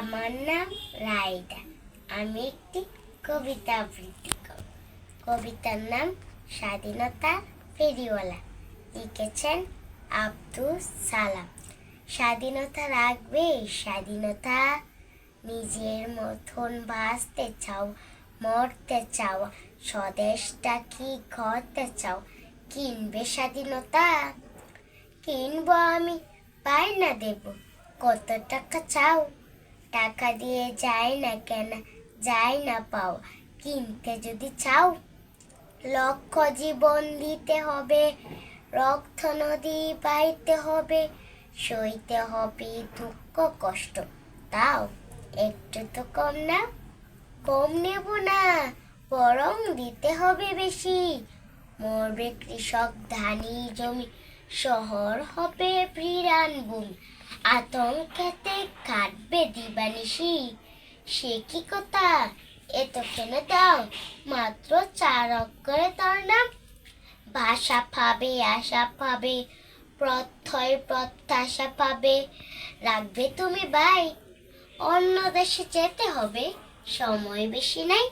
আমার নাম রাইডা আমি একটি কবিতা আবৃত্তি করব। কবিতার নাম স্বাধীনতা ফেরিওয়ালা। লিখেছেন আব্দুল সালাম। স্বাধীনতা রাখবে, স্বাধীনতা নিজের মতন বাঁচতে চাও, মরতে চাও, স্বদেশটা কি করতে চাও, কিনবে স্বাধীনতা? কিনবো আমি বায়না দেব। কত টাকা চাও? টাকা দিয়ে যায় না কেন যায় না পাও, কিনতে যদি চাও। লক্ষ জীবন দিতে হবে, রক্ত নদী পাইতে হবে, সইতে হবে দুঃখ কষ্ট। তাও একটু তো কম না, কম নেব না, বরং দিতে হবে বেশি। মরবে কৃষক ধানি জমি, শহর হবে প্রিরান ভূমি আতঙ্কেতে কাটবে দিবানিশি সে। কি কথা? এত কেন দাও? মাত্র চার অক্ষরে তার নাম। ভাষা পাবে আশা পাবে প্রত্যয়, প্রত্যাশা পাবে রাখবে তুমি ভাই। অন্য দেশে যেতে হবে। সময় বেশি নাই।